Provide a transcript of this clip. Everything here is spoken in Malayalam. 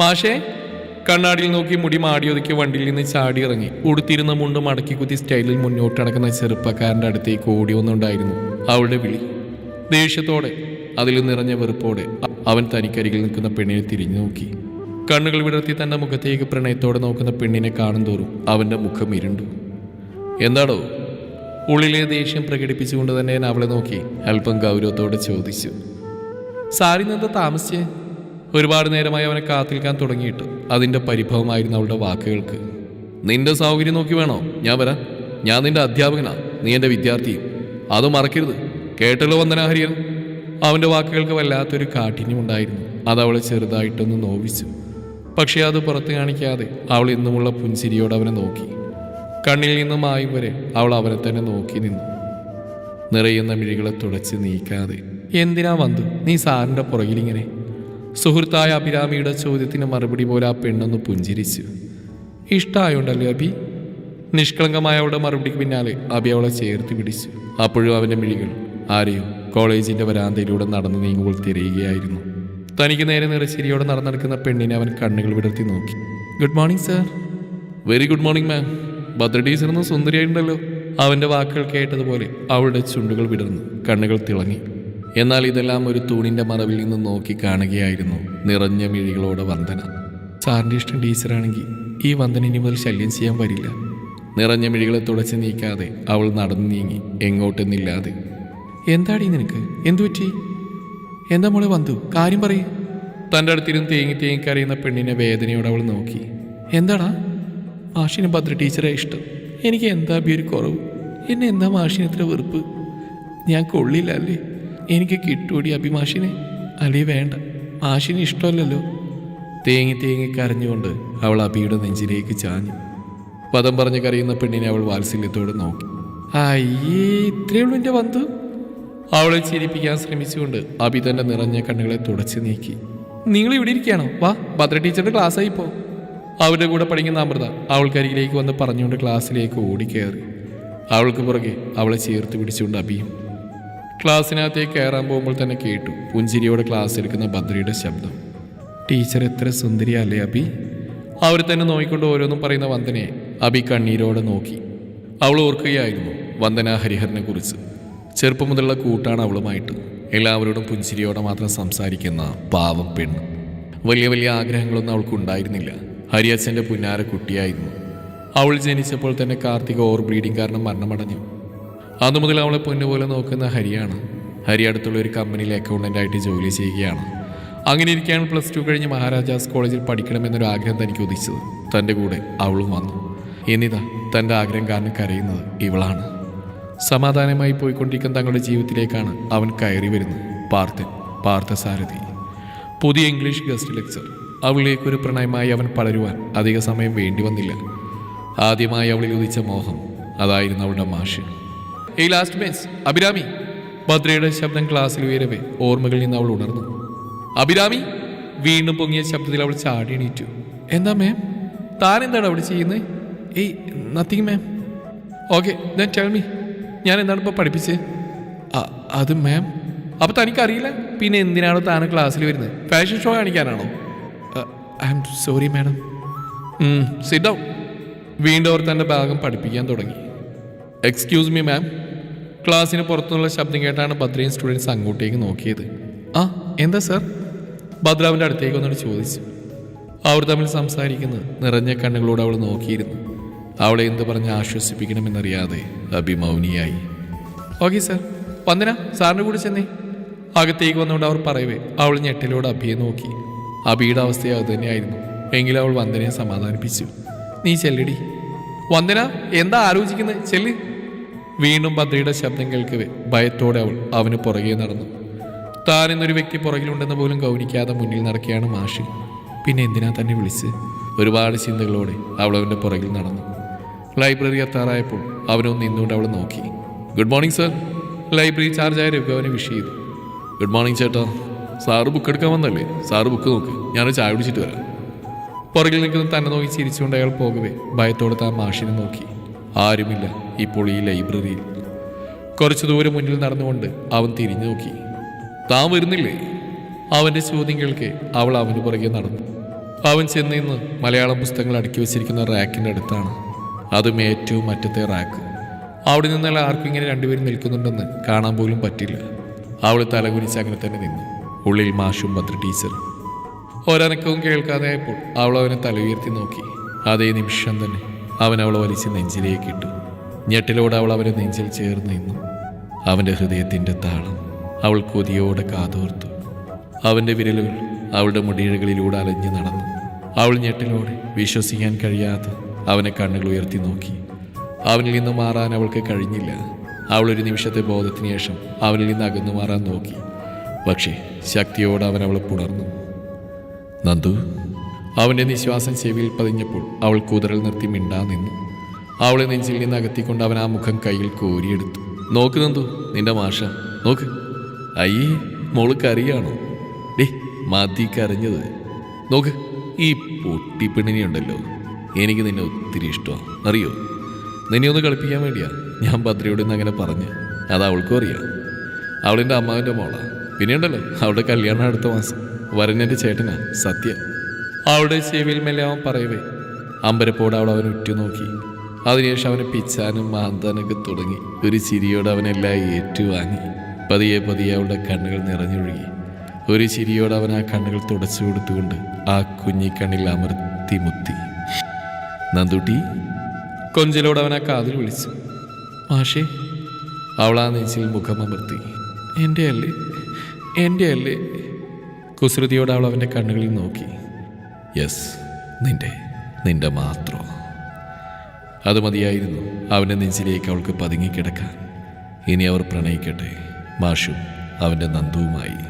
മാഷേ കണ്ണാടിയിൽ നോക്കി മുടി മാടിയൊതുക്കി വണ്ടിയിൽ നിന്ന് ചാടി ഇറങ്ങി. ഉടുത്തിരുന്ന മുണ്ട് മടക്കി കുത്തി സ്റ്റൈലിൽ മുന്നോട്ട് നടക്കുന്ന ചെറുപ്പക്കാരന്റെ അടുത്തേക്ക് ഓടി വന്നുണ്ടായിരുന്നു. അവളുടെ വിളി. ദേഷ്യത്തോടെ അതിൽ നിറഞ്ഞ വെറുപ്പോടെ അവൻ തനിക്കരികിൽ നിൽക്കുന്ന പെണ്ണിനെ തിരിഞ്ഞു നോക്കി. കണ്ണുകൾ വിടർത്തി തന്റെ മുഖത്തേക്ക് പ്രണയത്തോടെ നോക്കുന്ന പെണ്ണിനെ കാണും തോറും അവന്റെ മുഖം ഇരുണ്ടു. എന്താടോ ഉള്ളിലെ ദേഷ്യം പ്രകടിപ്പിച്ചുകൊണ്ട് തന്നെ ഞാൻ അവളെ നോക്കി അല്പം ഗൗരവത്തോടെ ചോദിച്ചു സാരി എന്താ താമസിച്ചേ? ഒരുപാട് നേരമായി അവനെ കാത്തിൽക്കാൻ തുടങ്ങിയിട്ട് അതിന്റെ പരിഭവമായിരുന്നു അവളുടെ വാക്കുകൾക്ക്. നിന്റെ സൗകര്യം നോക്കി വേണോ? ഞാൻ വരാം. ഞാൻ നിന്റെ അധ്യാപകനാ. നീ എന്റെ വിദ്യാർത്ഥിയും അത് മറക്കരുത്. കേട്ടല്ലോ വന്ദനാഹരിയൻ അവന്റെ വാക്കുകൾക്ക് വല്ലാത്തൊരു കാഠിന്യമുണ്ടായിരുന്നു അത് അവളെ ചെറുതായിട്ടൊന്ന് നോവിച്ചു. പക്ഷേ അത് പുറത്ത് കാണിക്കാതെ അവൾ ഇന്നുമുള്ള പുഞ്ചിരിയോട് അവനെ നോക്കി. കണ്ണിൽ നിന്നും മായും വരെ അവൾ അവനെ തന്നെ നോക്കി നിന്നു. നിറയുന്ന മിഴികളെ തുടച്ച് നീക്കാതെ എന്തിനാ വന്നു? നീ സാറിന്റെ പുറകിലിങ്ങനെ? സുഹൃത്തായ അഭിരാമിയുടെ ചോദ്യത്തിന് മറുപടി പോലെ ആ പെണ്ണൊന്ന് പുഞ്ചിരിച്ചു. ഇഷ്ടമായോണ്ടല്ലേ അഭി? നിഷ്കളങ്കമായ അവളുടെ മറുപടിക്ക് പിന്നാലെ അഭി അവളെ ചേർത്ത് പിടിച്ചു. അപ്പോഴും അവന്റെ മിഴികൾ ആരെയോ കോളേജിന്റെ വരാന്തയിലൂടെ നടന്നു നീങ്ങുമ്പോൾ തിരയുകയായിരുന്നു. തനിക്ക് നേരെ നിറശ്ശേരിയോടെ നടന്നെടുക്കുന്ന പെണ്ണിനെ അവൻ കണ്ണുകൾ വിടർത്തി നോക്കി. Good morning sir. Very good morning ma'am. Bhadra ടീച്ചറെന്ന് സുന്ദരിയായിട്ടുണ്ടല്ലോ. അവന്റെ വാക്കുകൾ കേട്ടതുപോലെ അവളുടെ ചുണ്ടുകൾ വിടർന്നു കണ്ണുകൾ തിളങ്ങി. എന്നാൽ ഇതെല്ലാം ഒരു തൂണിന്റെ മറവിൽ നിന്ന് നോക്കി കാണുകയായിരുന്നു നിറഞ്ഞ മിഴികളോടെ വന്ദന. സാറിന്റെ ഇഷ്ടം ടീച്ചറാണെങ്കിൽ ഈ വന്ദന ഇനി മുതൽ ശല്യം ചെയ്യാൻ വരില്ല. നിറഞ്ഞ മിഴികളെ തുടച്ച് നീക്കാതെ അവൾ നടന്നു നീങ്ങി എങ്ങോട്ടെന്നില്ലാതെ. എന്താടി നിനക്ക്? എന്തു പറ്റി? എന്താ മോളെ വന്നു? കാര്യം പറയേ. തന്റെ അടുത്തിരുന്ന് തേങ്ങി തേങ്ങി കരയുന്ന പെണ്ണിനെ വേദനയോടെ അവൾ നോക്കി. എന്താടാ? മാഷിന് ഭദ്ര ടീച്ചറെ ഇഷ്ടം. എനിക്ക് എന്താ ബി ഒരു കുറവ്? എന്നെ എന്താ മാഷിന് ഇത്ര വെറുപ്പ്? ഞാൻ കൊള്ളില്ല അല്ലേ? എനിക്ക് കിട്ടൂടി അഭിമാഷിനെ അല്ലേ വേണ്ട. മാഷിന് ഇഷ്ടമല്ലല്ലോ. തേങ്ങി തേങ്ങി കരഞ്ഞുകൊണ്ട് അവൾ അബിയുടെ നെഞ്ചിലേക്ക് ചാഞ്ഞു. പദം പറഞ്ഞ് കരയുന്ന പെണ്ണിനെ അവൾ വാത്സല്യത്തോടെ നോക്കി. അയ്യേ ഇത്രയേ ഉള്ളൂ എന്റെ ബന്ധു അവളെ ചിരിപ്പിക്കാൻ ശ്രമിച്ചുകൊണ്ട് അബി തന്റെ നിറഞ്ഞ കണ്ണുകളെ തുടച്ചു നീക്കി. നിങ്ങൾ ഇവിടെ ഇരിക്കുകയാണോ? വാ ഭദ്ര ടീച്ചറുടെ ക്ലാസ്സായി പോ. അവരുടെ കൂടെ പഠിക്കുന്ന അമൃത അവൾക്കരികിലേക്ക് വന്ന് പറഞ്ഞുകൊണ്ട് ക്ലാസ്സിലേക്ക് ഓടിക്കയറി അവൾക്ക് പുറകെ അവളെ ചേർത്ത് പിടിച്ചുകൊണ്ട് അഭിയും ക്ലാസ്സിനകത്തേക്ക് കയറാൻ പോകുമ്പോൾ തന്നെ കേട്ടു പുഞ്ചിരിയോടെ ക്ലാസ് എടുക്കുന്ന ഭദ്രയുടെ ശബ്ദം. ടീച്ചർ എത്ര സുന്ദരിയല്ലേ അബി? അവർ തന്നെ നോക്കിക്കൊണ്ട് ഓരോന്നും പറയുന്ന വന്ദനയെ അബി കണ്ണീരോടെ നോക്കി. അവൾ ഓർക്കുകയായിരുന്നു വന്ദന ഹരിഹരനെ കുറിച്ച്. ചെറുപ്പം മുതലുള്ള കൂട്ടാണ് അവളുമായിട്ട്. എല്ലാവരോടും പുഞ്ചിരിയോടെ മാത്രം സംസാരിക്കുന്ന പാവം പെണ്ണ്. വലിയ വലിയ ആഗ്രഹങ്ങളൊന്നും അവൾക്ക് ഉണ്ടായിരുന്നില്ല ഹരിയച്ഛന്റെ പുന്നാര കുട്ടിയായിരുന്നു. അവൾ ജനിച്ചപ്പോൾ തന്നെ കാർത്തിക ഓവർ ബ്രീഡിംഗ് കാരണം മരണമടഞ്ഞു. അന്നു മുതൽ അവളെ പൊന്നുപോലെ നോക്കുന്ന ഹരിയാണ് ഹരി അടുത്തുള്ള ഒരു കമ്പനിയിൽ അക്കൗണ്ടന്റ് ആയിട്ട് ജോലി ചെയ്യുകയാണ്. അങ്ങനെ ഇരിക്കുകയാണ് പ്ലസ് ടു കഴിഞ്ഞ് മഹാരാജാസ് കോളേജിൽ പഠിക്കണമെന്നൊരു ആഗ്രഹം തനിക്ക് ഉദിച്ചത്. തന്റെ കൂടെ അവളും വന്നു. എന്നിതാ തന്റെ ആഗ്രഹം കാരണം കരയുന്നത് ഇവളാണ്. സമാധാനമായി പോയിക്കൊണ്ടിരിക്കുന്ന തങ്ങളുടെ ജീവിതത്തിലേക്കാണ് അവൻ കയറി വരുന്നത്. പാർത്ഥൻ പാർത്ഥസാരഥി. പുതിയ ഇംഗ്ലീഷ് ഗസ്റ്റ് ലെക്ചർ. അവളിലേക്ക് ഒരു പ്രണയമായി അവൻ പടരുവാൻ അധിക സമയം വേണ്ടി വന്നില്ല. ആദ്യമായി അവളിൽ ഉദിച്ച മോഹം അതായിരുന്നു അവളുടെ മാഷ്. ഈ ലാസ്റ്റ് മിസ് അഭിരാമി. ഭദ്രയുടെ ശബ്ദം ക്ലാസ്സിൽ ഉയരവേ ഓർമ്മകളിൽ നിന്ന് അവൾ ഉണർന്നു. അഭിരാമി വീണ്ടും പൊങ്ങിയ ശബ്ദത്തിൽ അവൾ ചാടി എണീറ്റു. എന്താ മാം? താൻ എന്താണ് അവിടെ ചെയ്യുന്നത് ഏയ് nothing ma'am. Okay then tell me ഞാൻ എന്താണ് ഇപ്പോൾ പഠിപ്പിച്ചത് അത് മാം. അപ്പോൾ തനിക്കറിയില്ല? പിന്നെ എന്തിനാണോ താൻ ക്ലാസ്സിൽ വരുന്നത് fashion show കാണിക്കാനാണോ? I'm sorry madam. Down വീണ്ടും അവർ തന്റെ ഭാഗം പഠിപ്പിക്കാൻ തുടങ്ങി. എക്സ്ക്യൂസ് മീ മാം ക്ലാസ്സിന് പുറത്തുനിന്നുള്ള ശബ്ദം കേട്ടാണ് ഭദ്രയും സ്റ്റുഡൻസ് അങ്ങോട്ടേക്ക് നോക്കിയത്. ആ എന്താ സാർ ഭദ്രാവിന്റെ അടുത്തേക്ക് വന്നിട്ട് ചോദിച്ചു. അവർ തമ്മിൽ സംസാരിക്കുന്നത് നിറഞ്ഞ കണ്ണുകളോട് അവൾ നോക്കിയിരുന്നു. അവളെ എന്ത് പറഞ്ഞ് ആശ്വസിപ്പിക്കണമെന്നറിയാതെ അഭിമൗനിയായി. ഓക്കെ സാർ വന്ദന സാറിന്റെ കൂടെ ചെന്നേ. അകത്തേക്ക് വന്നുകൊണ്ട് അവർ പറയവേ അവൾ ഞെട്ടിലൂടെ അഭിയെ നോക്കി. അഭിയുടെ അവസ്ഥ അത് തന്നെയായിരുന്നു. എങ്കിലും അവൾ വന്ദനയെ സമാധാനിപ്പിച്ചു. നീ ചെല്ലടി. വന്ദന എന്താ ആലോചിക്കുന്നത് ചെല്ല്. വീണ്ടും ഭദ്രയുടെ ശബ്ദം കേൾക്കവേ ഭയത്തോടെ അവൾ അവന് പുറകെ നടന്നു. താൻ എന്നൊരു വ്യക്തി പുറകിലുണ്ടെന്ന് പോലും ഗൗനിക്കാതെ മുന്നിൽ നടക്കുകയാണ് മാഷി. പിന്നെ എന്തിനാ തന്നെ വിളിച്ച്? ഒരുപാട് ചിന്തകളോടെ അവൾ അവന്റെ പുറകിൽ നടന്നു. ലൈബ്രറി എത്താറായപ്പോൾ അവനൊന്ന് നിന്നുകൊണ്ട് അവൾ നോക്കി. Good morning sir. ലൈബ്രറി ചാർജായ രഘു അവനെ വിഷ് ചെയ്തു. ഗുഡ് മോർണിംഗ് ചേട്ടാ. സാറ് ബുക്ക് എടുക്കാൻ വന്നല്ലേ? സാറ് ബുക്ക് നോക്ക്. ഞാൻ ചായ കുടിച്ചിട്ട് വരാം. പുറകിൽ നിൽക്കുന്ന തന്നെ നോക്കി ചിരിച്ചുകൊണ്ട് അയാൾ പോകവേ. ഭയത്തോടെ താൻ മാഷിനെ നോക്കി. ആരുമില്ല ഇപ്പോൾ ഈ ലൈബ്രറിയിൽ. കുറച്ചു ദൂരം മുന്നിൽ നടന്നുകൊണ്ട് അവൻ തിരിഞ്ഞു നോക്കി. താൻ വരുന്നില്ലേ? അവന്റെ ചോദ്യം കേൾക്കെ അവൾ അവന് പുറകെ നടന്നു. അവൻ ചെന്ന് ഇന്ന് മലയാളം പുസ്തകങ്ങൾ അടുക്കി വെച്ചിരിക്കുന്ന റാക്കിന്റെ അടുത്താണ്. അതും ഏറ്റവും അറ്റത്തെ റാക്ക്. അവിടെ നിന്നാൽ ആർക്കും ഇങ്ങനെ രണ്ടുപേരും നിൽക്കുന്നുണ്ടെന്ന് കാണാൻ പോലും പറ്റില്ല. അവൾ തലകുനിച്ച് അങ്ങനെ തന്നെ നിന്നു. ഉള്ളിൽ മാഷും മന്ത്രി ടീച്ചറും. ഒരനക്കവും കേൾക്കാതെയായപ്പോൾ അവൾ അവനെ തല ഉയർത്തി നോക്കി. അതേ നിമിഷം തന്നെ അവൻ അവളെ വലിച്ച് നെഞ്ചിലേക്ക് ഇട്ടു. ഞെട്ടിലോടെ അവൾ അവരെ നെഞ്ചിൽ ചേർന്ന് നിന്നു. അവന്റെ ഹൃദയത്തിന്റെ താളം അവൾ കൊതിയോടെ കാതോർത്തു. അവന്റെ വിരലുകൾ അവളുടെ മുടിയിഴകളിലൂടെ അലഞ്ഞു നടന്നു. അവൾ ഞെട്ടിലോടെ വിശ്വസിക്കാൻ കഴിയാതെ അവനെ കണ്ണുകൾ ഉയർത്തി നോക്കി. അവനിൽ നിന്ന് മാറാൻ അവൾക്ക് കഴിഞ്ഞില്ല. അവളൊരു നിമിഷത്തെ ബോധത്തിന് ശേഷം അവനിൽ നിന്ന് അകന്നു മാറാൻ നോക്കി. പക്ഷേ ശക്തിയോട് അവൻ അവളെ പുണർന്നു. നന്ദു അവന്റെ നിശ്വാസം ചെവിയിൽ പതിഞ്ഞപ്പോൾ അവൾ കുതിരൽ നിർത്തി മിണ്ടാ നിന്നു. അവളെ നെഞ്ചിൽ നിന്ന് അകത്തിക്കൊണ്ട് അവൻ ആ മുഖം കയ്യിൽ കോരിയെടുത്തു. നോക്ക് നന്ദു നിന്റെ മാഷ. നോക്ക്. അയ്യേ മോൾ കറിയാണോ ഡേ മതി കരഞ്ഞത്. നോക്ക് ഈ പൊട്ടിപ്പെണ്ണിനെ ഉണ്ടല്ലോ എനിക്ക് നിന്നെ ഒത്തിരി ഇഷ്ടമാണ്. അറിയോ? നിന്നെ ഒന്ന് കളിപ്പിക്കാൻ വേണ്ടിയാ ഞാൻ ഭദ്രയോട് ഇന്ന് അങ്ങനെ പറഞ്ഞ്. അത് അവൾക്കും അറിയാം. അവളെന്റെ അമ്മാവിന്റെ മോളാ. പിന്നെ അവിടെ കല്യാണം അടുത്ത മാസം. വരനെന്റെ ചേട്ടനാ സത്യ. അവളുടെ ചെവിയിൽ മേലെ അവൻ പറയവേ അമ്പരപ്പോടെ അവൾ അവനെ ഉറ്റുനോക്കി അതിനുശേഷം അവനെ പിച്ചാനും മാന്താനൊക്കെ തുടങ്ങി. ഒരു ചിരിയോടെ അവനെല്ലാം ഏറ്റുവാങ്ങി. പതിയെ പതിയെ അവളുടെ കണ്ണുകൾ നിറഞ്ഞൊഴുകി. ഒരു ചിരിയോടെ അവൻ ആ കണ്ണുകൾ തുടച്ചു കൊടുത്തുകൊണ്ട് ആ കുഞ്ഞിക്കണ്ണിൽ അമർത്തി മുത്തി. നന്ദുട്ടി കൊഞ്ചലോട് അവൻ ആ കാതിൽ വിളിച്ചു. മാഷേ അവൾ ആ നെഞ്ചിൽ മുഖമമർത്തി. എന്റെ അല്ലേ? എന്റെ അല്ലേ കുസൃതിയോട് അവൾ അവന്റെ കണ്ണുകളിൽ നോക്കി. യെസ് നിന്റെ നിന്റെ മാത്രം. അത് മതിയായിരുന്നു അവന്റെ നെഞ്ചിലേക്ക് അവൾക്ക് പതുങ്ങിക്കിടക്കാൻ. ഇനി അവർ പ്രണയിക്കട്ടെ. മാഷും അവന്റെ നന്ദുവുമായി.